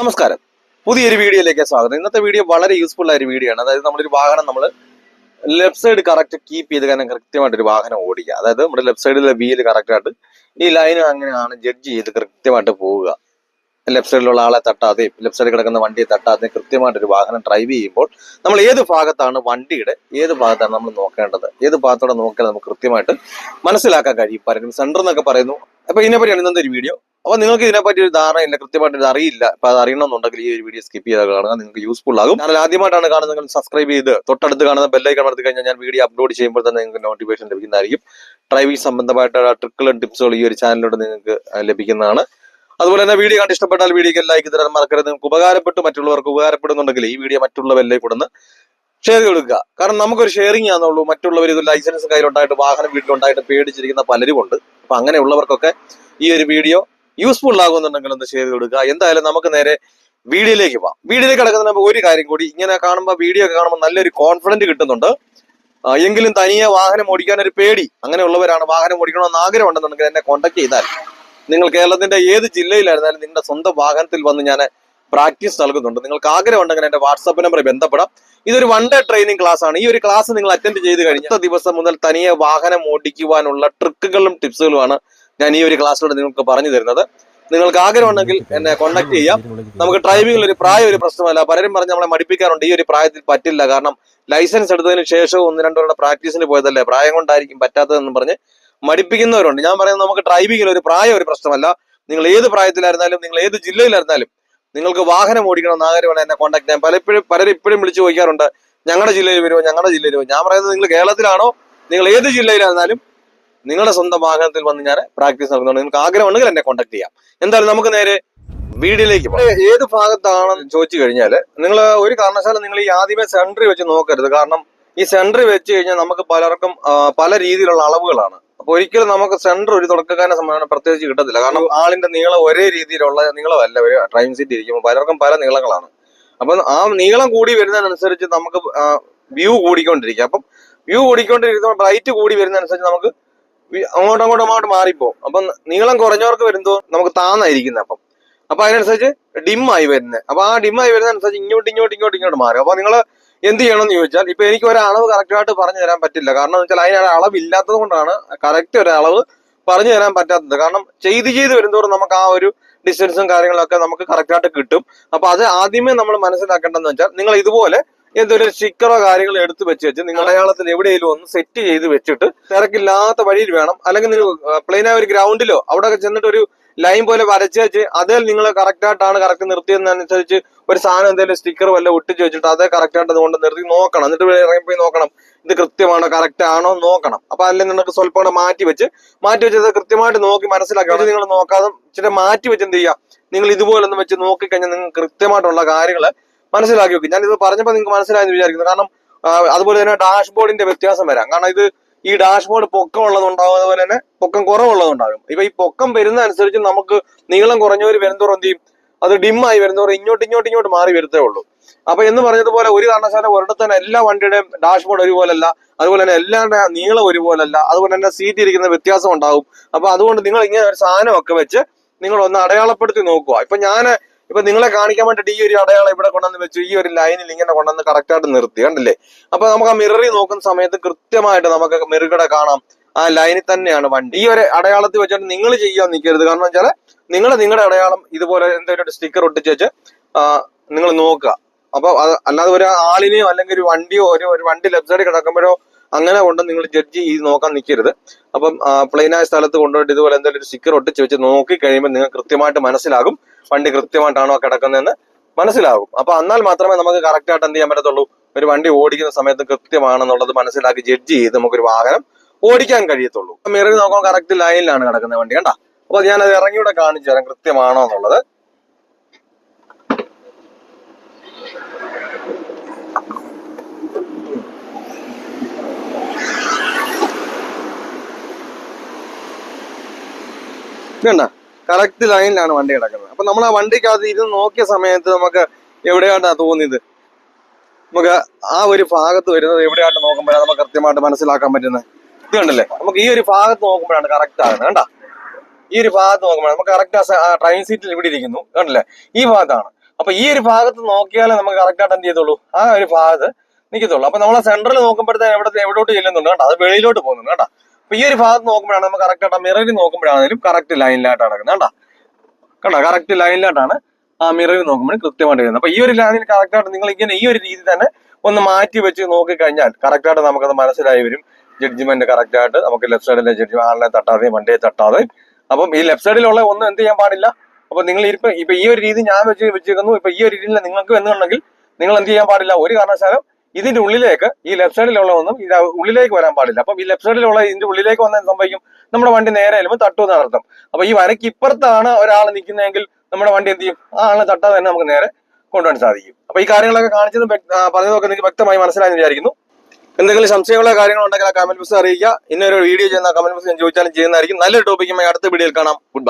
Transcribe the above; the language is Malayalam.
നമസ്കാരം. പുതിയൊരു വീഡിയോയിലേക്ക് സ്വാഗതം. ഇന്നത്തെ വീഡിയോ വളരെ യൂസ്ഫുൾ ആയ ഒരു വീഡിയോ ആണ്. അതായത് നമ്മളൊരു വാഹനം നമ്മൾ ലെഫ്റ്റ് സൈഡ് കറക്റ്റ് കീപ്പ് ചെയ്ത് കാരണം കൃത്യമായിട്ട് ഒരു വാഹനം ഓടിക്കുക അതായത് നമ്മുടെ ലെഫ്റ്റ് സൈഡിലെ വീൽ കറക്റ്റ് ആയിട്ട് ഈ ലൈനും അങ്ങനെയാണ് ജഡ്ജ് ചെയ്ത് കൃത്യമായിട്ട് പോവുക. ലെഫ്റ്റ് സൈഡിലുള്ള ആളെ തട്ടാതെയും ലെഫ്റ്റ് സൈഡിൽ കിടക്കുന്ന വണ്ടിയെ തട്ടാതെയും കൃത്യമായിട്ട് ഒരു വാഹനം ഡ്രൈവ് ചെയ്യുമ്പോൾ നമ്മൾ ഏത് ഭാഗത്താണ് വണ്ടിയുടെ ഏത് ഭാഗത്താണ് നമ്മൾ നോക്കേണ്ടത്? ഏത് ഭാഗത്തോടെ നോക്കിയാൽ നമുക്ക് കൃത്യമായിട്ട് മനസ്സിലാക്കാൻ കഴിയും. പലരും സെന്റർ എന്നൊക്കെ പറയുന്നു. അപ്പൊ ഇതിനെപ്പറ്റിയാണ് ഇന്നത്തെ ഒരു വീഡിയോ അപ്പൊ നിങ്ങൾക്ക് ഇതിനെപ്പറ്റി ഒരു ധാരണ ധാരണയില്ല കൃത്യമായിട്ട് ഇത് അറിയില്ല. അപ്പൊ അത് അറിയണമെന്നുണ്ടെങ്കിൽ ഈ ഒരു വീഡിയോ സ്കിപ്പ് ചെയ്താൽ കാണുക. നിങ്ങൾക്ക് യൂസ്ഫുൾ ആകും. ചാനൽ ആദ്യമായിട്ടാണ് കാണുന്നത് സബ്സ്ക്രൈബ് ചെയ്ത് തൊട്ടടുത്ത് കാണുന്ന ബെല്ലൈക്കൺ അമർത്തി കഴിഞ്ഞാൽ ഞാൻ വീഡിയോ അപ്ലോഡ് ചെയ്യുമ്പോൾ തന്നെ നിങ്ങൾക്ക് നോട്ടിഫിക്കേഷൻ ലഭിക്കുന്നതായിരിക്കും. ഡ്രൈവിംഗ് സംബന്ധമായിട്ടുള്ള ട്രിക്കുകളും ടിപ്സുകളും ഈ ഒരു ചാനലിലൂടെ നിങ്ങൾക്ക് ലഭിക്കുന്നതാണ്. അതുപോലെ തന്നെ വീഡിയോ കണ്ട് ഇഷ്ടപ്പെട്ടാൽ വീഡിയോക്ക് ലൈക്ക് തരാൻ മറക്കരുത്. നിങ്ങൾക്ക് ഉപകാരപ്പെട്ടു മറ്റുള്ളവർക്ക് ഉപകാരപ്പെടുന്നുണ്ടെങ്കിൽ ഈ വീഡിയോ മറ്റുള്ളവരിലേക്ക് കൊടുന്ന് ഷെയർ കൊടുക്കുക. കാരണം നമുക്കൊരു ഷെയറിംഗ് ആണെന്നുള്ളൂ. മറ്റുള്ളവർ ഇത് ലൈസൻസ് കയ്യിലുണ്ടായിട്ട് വാഹനം വീട്ടിലുണ്ടായിട്ട് പേടിച്ചിരിക്കുന്ന പലരും ഉണ്ട്. അപ്പൊ അങ്ങനെയുള്ളവർക്കൊക്കെ ഈ ഒരു വീഡിയോ യൂസ്ഫുൾ ആകുന്നുണ്ടെങ്കിൽ ഒന്ന് ഷെയർ കൊടുക്കുക. എന്തായാലും നമുക്ക് നേരെ വീഡിയോയിലേക്ക് പോവാം. വീഡിയോയിലേക്ക് കിടക്കുന്ന ഒരു കാര്യം കൂടി. ഇങ്ങനെ കാണുമ്പോൾ വീഡിയോ ഒക്കെ കാണുമ്പോൾ നല്ലൊരു കോൺഫിഡന്റ് കിട്ടുന്നുണ്ട്. എങ്കിലും തനിയെ വാഹനം ഓടിക്കാൻ ഒരു പേടി. അങ്ങനെയുള്ളവരാണ് വാഹനം ഓടിക്കണമെന്ന് ആഗ്രഹം ഉണ്ടെന്നുണ്ടെങ്കിൽ എന്നെ കോൺടാക്ട് ചെയ്താൽ നിങ്ങൾ കേരളത്തിന്റെ ഏത് ജില്ലയിലായിരുന്നാലും നിങ്ങളുടെ സ്വന്തം വാഹനത്തിൽ വന്ന് ഞാൻ പ്രാക്ടീസ് നൽകുന്നുണ്ട്. നിങ്ങൾക്ക് ആഗ്രഹം ഉണ്ടെങ്കിൽ എന്റെ വാട്സാപ്പ് നമ്പറിൽ ബന്ധപ്പെടാം. ഇതൊരു വൺ ഡേ ട്രെയിനിങ് ക്ലാസ് ആണ്. ഈ ഒരു ക്ലാസ് നിങ്ങൾ അറ്റൻഡ് ചെയ്ത് അടുത്ത ദിവസം മുതൽ തനിയെ വാഹനം ഓടിക്കുവാനുള്ള ട്രിക്കുകളും ടിപ്സുകളുമാണ് ഞാൻ ഈ ഒരു ക്ലാസ്സിലൂടെ നിങ്ങൾക്ക് പറഞ്ഞു തരുന്നത്. നിങ്ങൾക്ക് ആഗ്രഹമുണ്ടെങ്കിൽ എന്നെ കോൺടാക്ട് ചെയ്യാം. നമുക്ക് ഡ്രൈവിംഗിൽ ഒരു പ്രായം ഒരു പ്രശ്നമല്ല. പലരും പറഞ്ഞ് നമ്മളെ മടിപ്പിക്കാറുണ്ട്. ഈ ഒരു പ്രായത്തിൽ പറ്റില്ല. കാരണം ലൈസൻസ് എടുത്തതിന് ശേഷവും ഒന്ന് രണ്ടു പ്രാക്ടീസിന് പോയതല്ലേ? പ്രായം കൊണ്ടായിരിക്കും പറ്റാത്തതെന്ന് പറഞ്ഞ് മടിപ്പിക്കുന്നവരുണ്ട്. ഞാൻ പറയുന്നത് നമുക്ക് ഡ്രൈവിംഗിൽ ഒരു പ്രായം ഒരു പ്രശ്നമല്ല. നിങ്ങൾ ഏത് പ്രായത്തിലായിരുന്നാലും നിങ്ങൾ ഏത് ജില്ലയിലായിരുന്നാലും നിങ്ങൾക്ക് വാഹനം ഓടിക്കണം ആഗ്രഹമാണ് എന്നെ കോൺടാക്ട് ചെയ്യാൻ പലപ്പോഴും പലരും ഇപ്പോഴും വിളിച്ചു ചോദിക്കാറുണ്ട്. ഞങ്ങളുടെ ജില്ലയിൽ വരുമോ? ഞങ്ങളുടെ ജില്ലയിൽ വരുമോ? ഞാൻ പറയുന്നത് നിങ്ങൾ കേരളത്തിലാണോ? നിങ്ങൾ ഏത് ജില്ലയിലായിരുന്നാലും നിങ്ങളുടെ സ്വന്തം വാഹനത്തിൽ വന്ന് ഞാൻ പ്രാക്ടീസ് നടക്കുന്നുണ്ട് നിങ്ങൾക്ക് ആഗ്രഹമുണ്ടെങ്കിൽ എന്നെ കോൺടാക്ട് ചെയ്യാം. എന്തായാലും നമുക്ക് നേരെ വീടിലേക്ക് ഏത് ഭാഗത്താണെന്ന് ചോദിച്ചു കഴിഞ്ഞാൽ നിങ്ങൾ ഒരു കാരണവശാലും നിങ്ങൾ ഈ ആദ്യമേ സെൻട്രി വെച്ച് നോക്കരുത്. കാരണം ഈ സെൻട്രി വെച്ച് കഴിഞ്ഞാൽ നമുക്ക് പലർക്കും പല രീതിയിലുള്ള അളവുകളാണ്. അപ്പൊ ഒരിക്കലും നമുക്ക് സെന്റർ ഒരു തുടക്കക്കാരനെ സംബന്ധിച്ച് പ്രത്യേകിച്ച് കിട്ടത്തില്ല. കാരണം ആളിന്റെ നീളം ഒരേ രീതിയിലുള്ള നീളമല്ല. ഒരു ട്രെയിൻ സീറ്റ് ഇരിക്കുമ്പോൾ പലർക്കും പല നീളങ്ങളാണ്. അപ്പൊ ആ നീളം കൂടി വരുന്നതിനനുസരിച്ച് നമുക്ക് വ്യൂ കൂടിക്കൊണ്ടിരിക്കും. അപ്പം വ്യൂ കൂടിക്കൊണ്ടിരിക്കുമ്പോൾ ബ്രൈറ്റ് കൂടി വരുന്നതനുസരിച്ച് നമുക്ക് അങ്ങോട്ടും അങ്ങോട്ടും അങ്ങോട്ട് മാറിപ്പോകും അപ്പം നീളം കുറഞ്ഞവർക്ക് വരുമ്പോൾ നമുക്ക് താന്നായിരിക്കുന്നത് അപ്പം. അപ്പൊ അതിനനുസരിച്ച് ഡിം ആയി വരുന്നത്. അപ്പൊ ആ ഡിം ആയി വരുന്നതനുസരിച്ച് ഇങ്ങോട്ട് ഇങ്ങോട്ട് ഇങ്ങോട്ട് ഇങ്ങോട്ട് മാറും. അപ്പൊ നിങ്ങൾ എന്ത് ചെയ്യണമെന്ന് ചോദിച്ചാൽ ഇപ്പൊ എനിക്ക് ഒരു അളവ് കറക്റ്റ് പറഞ്ഞു തരാൻ പറ്റില്ല. കാരണം എന്ന് വെച്ചാൽ അതിന് അളവ് ഇല്ലാത്തത് കൊണ്ടാണ് കറക്റ്റ് ഒരു അളവ് പറഞ്ഞു തരാൻ പറ്റാത്തത്. കാരണം ചെയ്ത് ചെയ്ത് വരുന്നതോറും നമുക്ക് ആ ഒരു ഡിസ്റ്റൻസും കാര്യങ്ങളൊക്കെ നമുക്ക് കറക്റ്റായിട്ട് കിട്ടും. അപ്പൊ അത് ആദ്യമേ നമ്മൾ മനസ്സിലാക്കേണ്ടതെന്ന് വെച്ചാൽ നിങ്ങൾ ഇതുപോലെ എന്തൊരു സ്റ്റിക്കറോ കാര്യങ്ങളോ എടുത്ത് വെച്ച് വെച്ച് നിങ്ങൾ അടയാളത്തിൽ എവിടെയെങ്കിലും ഒന്ന് സെറ്റ് ചെയ്ത് വെച്ചിട്ട് തിരക്കില്ലാത്ത വഴിയിൽ വേണം. അല്ലെങ്കിൽ നിങ്ങൾ പ്ലെയിനായ ഒരു ഗ്രൗണ്ടിലോ അവിടെ ചെന്നിട്ട് ഒരു ലൈൻ പോലെ വരച്ച് വെച്ച് അതിൽ നിങ്ങൾ കറക്റ്റായിട്ടാണ് കറക്റ്റ് നിർത്തിയതിനനുസരിച്ച് ഒരു സാധനം എന്തെങ്കിലും സ്റ്റിക്കർ വല്ല ഒട്ടിച്ച് വെച്ചിട്ട് അതേ കറക്റ്റ് ആയിട്ട് അതുകൊണ്ട് നിർത്തി നോക്കണം. എന്നിട്ട് ഇറങ്ങി ഇറങ്ങിപ്പോയി നോക്കണം. ഇത് കൃത്യമാണോ കറക്റ്റ് ആണോ നോക്കണം. അപ്പൊ അല്ലെങ്കിൽ നിങ്ങൾക്ക് സ്വല്പം കൂടെ മാറ്റി വെച്ച് മാറ്റി വെച്ചത് കൃത്യമായിട്ട് നോക്കി മനസ്സിലാക്കി. നിങ്ങൾ നോക്കാതെ ഇച്ചിരി മാറ്റി വെച്ച് എന്ത് ചെയ്യുക നിങ്ങൾ ഇതുപോലെ ഒന്ന് വെച്ച് നോക്കിക്കഴിഞ്ഞാൽ നിങ്ങൾ കൃത്യമായിട്ടുള്ള കാര്യങ്ങൾ മനസ്സിലാക്കി വെക്കും. ഞാൻ ഇത് പറഞ്ഞപ്പോൾ നിങ്ങൾക്ക് മനസ്സിലായെന്ന് വിചാരിക്കുന്നു. കാരണം അതുപോലെ തന്നെ ഡാഷ്ബോർഡിന്റെ വ്യത്യാസം വരാം. കാരണം ഇത് ഈ ഡാഷ്ബോർഡ് പൊക്കം ഉള്ളതുണ്ടാവും അതുപോലെ തന്നെ പൊക്കം കുറവുള്ളതുണ്ടാകും. ഇപ്പൊ ഈ പൊക്കം വരുന്ന അനുസരിച്ച് നമുക്ക് നീളം കുറഞ്ഞവർ വരുന്നതോറും എന്ത് ചെയ്യും? അത് ഡിമ്മായി വരുന്നവർ ഇങ്ങോട്ട് ഇങ്ങോട്ട് ഇങ്ങോട്ട് മാറി വരുത്തേ ഉള്ളൂ. അപ്പൊ എന്ന് പറഞ്ഞതുപോലെ ഒരു കാരണവശാലും ഒരിടത്ത് തന്നെ എല്ലാ വണ്ടിയുടെയും ഡാഷ്ബോർഡ് ഒരുപോലല്ല അതുപോലെ തന്നെ എല്ലാവരുടെ നീളം ഒരുപോലല്ല അതുപോലെ തന്നെ സീറ്റ് ഇരിക്കുന്ന വ്യത്യാസം ഉണ്ടാകും അപ്പൊ അതുകൊണ്ട് നിങ്ങൾ ഇങ്ങനെ ഒരു സാധനമൊക്കെ വെച്ച് നിങ്ങൾ ഒന്ന് അടയാളപ്പെടുത്തി നോക്കുക. ഇപ്പൊ ഞാൻ ഇപ്പൊ നിങ്ങളെ കാണിക്കാൻ വേണ്ടിയിട്ട് ഈ ഒരു അടയാളം ഇവിടെ കൊണ്ടുവന്ന് വെച്ചു ഈ ഒരു ലൈനിൽ ഇങ്ങനെ കൊണ്ടുവന്ന് കറക്റ്റ് ആയിട്ട് നിർത്തി കണ്ടില്ലേ? അപ്പൊ നമുക്ക് ആ മിററിൽ നോക്കുന്ന സമയത്ത് കൃത്യമായിട്ട് നമുക്ക് മിറുകടെ കാണാം. ആ ലൈനിൽ തന്നെയാണ് വണ്ടി. ഈ ഒരു അടയാളത്തിൽ വെച്ചിട്ട് നിങ്ങൾ ചെയ്യാൻ നിൽക്കരുത് കാരണം വെച്ചാൽ നിങ്ങൾ നിങ്ങളുടെ അടയാളം ഇതുപോലെ എന്തെങ്കിലും ഒരു സ്റ്റിക്കർ ഒട്ടിച്ച് വെച്ച് നിങ്ങൾ നോക്കുക. അപ്പൊ അല്ലാതെ ഒരു ആളിനെയോ അല്ലെങ്കിൽ ഒരു വണ്ടിയോ ഒരു ഒരു വണ്ടി ലെഫ്റ്റ് സൈഡിൽ കിടക്കുമ്പോഴോ അങ്ങനെ കൊണ്ട് നിങ്ങൾ ജഡ്ജ് ചെയ്ത് നോക്കാൻ നിൽക്കരുത് അപ്പം പ്ലെയിനായ സ്ഥലത്ത് കൊണ്ടുപോയിട്ട് ഇതുപോലെ എന്തെങ്കിലും ഒരു സ്റ്റിക്കർ ഒട്ടിച്ച് വെച്ച് നോക്കി കഴിയുമ്പോൾ നിങ്ങൾ കൃത്യമായിട്ട് മനസ്സിലാകും വണ്ടി കൃത്യമായിട്ടാണോ കിടക്കുന്നതെന്ന് മനസ്സിലാകും. അപ്പൊ എന്നാൽ മാത്രമേ നമുക്ക് കറക്റ്റ് ആയിട്ട് എന്ത് ചെയ്യാൻ പറ്റത്തുള്ളൂ? ഒരു വണ്ടി ഓടിക്കുന്ന സമയത്ത് കൃത്യമാണെന്നുള്ളത് മനസ്സിലാക്കി ജഡ്ജ് ചെയ്ത് നമുക്കൊരു വാഹനം ഓടിക്കാൻ കഴിയത്തുള്ളൂ. മിറർ നോക്കാൻ കറക്റ്റ് ലൈനിലാണ് കിടക്കുന്ന വണ്ടി. കണ്ട? അപ്പൊ ഞാനത് ഇറങ്ങിയൂടെ കാണിച്ചു തരാം. കൃത്യമാണോ എന്നുള്ളത്. കറക്റ്റ് ലൈനിലാണ് വണ്ടി കിടക്കുന്നത്. അപ്പൊ നമ്മൾ ആ വണ്ടിക്കകത്ത് ഇരുന്ന് നോക്കിയ സമയത്ത് നമുക്ക് എവിടെയായിട്ടാ തോന്നിയത്? നമുക്ക് ആ ഒരു ഭാഗത്ത് വരുന്നത് എവിടെയായിട്ട് നോക്കുമ്പോഴാണ് നമുക്ക് കൃത്യമായിട്ട് മനസ്സിലാക്കാൻ പറ്റുന്നത്. ഇത് കണ്ടല്ലേ? നമുക്ക് ഈ ഒരു ഭാഗത്ത് നോക്കുമ്പോഴാണ് കറക്റ്റ് ആകുന്നത് കണ്ട? ഈ ഒരു ഭാഗത്ത് നോക്കുമ്പോൾ നമുക്ക് കറക്റ്റ് ആ ട്രെയിൻ സീറ്റിൽ ഇവിടെ ഇരിക്കുന്നു കണ്ടല്ലേ? ഈ ഭാഗത്താണ്. അപ്പൊ ഈ ഒരു ഭാഗത്ത് നോക്കിയാലേ നമുക്ക് കറക്റ്റ് ആയിട്ട് എന്ത് ചെയ്തോളൂ ആ ഒരു ഭാഗത്ത് നിൽക്കത്തുള്ളൂ അപ്പൊ നമ്മളെ സെന്ററിൽ നോക്കുമ്പോഴത്തേക്ക് എവിടെ എവിടോട്ട് ചെല്ലുന്നുണ്ട് കേട്ടോ അത് വെളിയിലോട്ട് പോകുന്നുണ്ട് കേട്ടോ അപ്പൊ ഈ ഒരു ഭാഗത്ത് നോക്കുമ്പോഴാണ് നമുക്ക് കറക്റ്റ് ആയിട്ട് മിററിൽ നോക്കുമ്പോഴാണെങ്കിലും കറക്റ്റ് ലൈനിലായിട്ടാണ് നടക്കുന്നത് കേട്ടോ കണ്ടോ? കറക്റ്റ് ലൈനിലായിട്ടാണ് ആ മിററിൽ നോക്കുമ്പോൾ കൃത്യമായിട്ട് വരുന്നത് അപ്പൊ ഈ ഒരു ലൈനിൽ കറക്റ്റ് ആയിട്ട് നിങ്ങൾ ഇങ്ങനെ ഈ ഒരു രീതി തന്നെ ഒന്ന് മാറ്റി വെച്ച് നോക്കി കഴിഞ്ഞാൽ കറക്റ്റ് ആയിട്ട് നമുക്കത് മനസ്സിലായി വരും. ജഡ്ജ്മെന്റ് കറക്റ്റ് ആയിട്ട് നമുക്ക് ലെഫ്റ്റ് സൈഡിലെ ജഡ്ജ്മെന്റ് ആളിനെ തട്ടാതെ വണ്ടിയെ തട്ടാതെ അപ്പം ഈ ലെഫ്റ്റ് സൈഡിലുള്ള ഒന്നും എന്ത് ചെയ്യാൻ പാടില്ല. അപ്പൊ നിങ്ങൾ ഇപ്പൊ ഇപ്പൊ ഈ ഒരു രീതി ഞാൻ വെച്ച് വെച്ചിരിക്കുന്നു. ഇപ്പൊ ഈ ഒരു രീതിയിൽ നിങ്ങൾക്ക് എന്നുണ്ടെങ്കിൽ നിങ്ങൾ എന്ത് ചെയ്യാൻ പാടില്ല. ഒരു കാരണവശാലും ഇതിന്റെ ഉള്ളിലേക്ക് ഈ ലെഫ്റ്റ് സൈഡിലുള്ള ഒന്നും ഇത് ഉള്ളിലേക്ക് വരാൻ പാടില്ല. അപ്പം ഈ ലെഫ്റ്റ് സൈഡിലുള്ള ഇതിന്റെ ഉള്ളിലേക്ക് വന്നാൽ സംഭവിക്കും? നമ്മുടെ വണ്ടി നേരെ ചെല്ലുമ്പോൾ തട്ടുമെന്ന് അർത്ഥം. അപ്പൊ ഈ വരയ്ക്ക് ഇപ്പുറത്താണ് ഒരാൾ നിൽക്കുന്നതെങ്കിൽ നമ്മുടെ വണ്ടി എന്ത് ചെയ്യും? ആ ആളെ തട്ടാതെ തന്നെ നമുക്ക് നേരെ കൊണ്ടുപോകാൻ സാധിക്കും. അപ്പൊ ഈ കാര്യങ്ങളൊക്കെ കാണിച്ചതും പറഞ്ഞതൊക്കെ നിങ്ങൾക്ക് വ്യക്തമായി മനസ്സിലായെന്ന് വിചാരിക്കുന്നു. എന്തെങ്കിലും സംശയങ്ങളോ കാര്യങ്ങളോ ഉണ്ടെങ്കിൽ ആ കമന്റ് ബോക്സ് അറിയിക്കുക. ഇന്നൊരു വീഡിയോ ചെയ്യുന്ന കമന്റ് ബോക്സ് ഞാൻ ചോദിച്ചാലും ചെയ്യുന്നതായിരിക്കും. നല്ലൊരു ടോപ്പിക്കുമായി അടുത്ത വീഡിയോയിൽ കാണാം. Good bye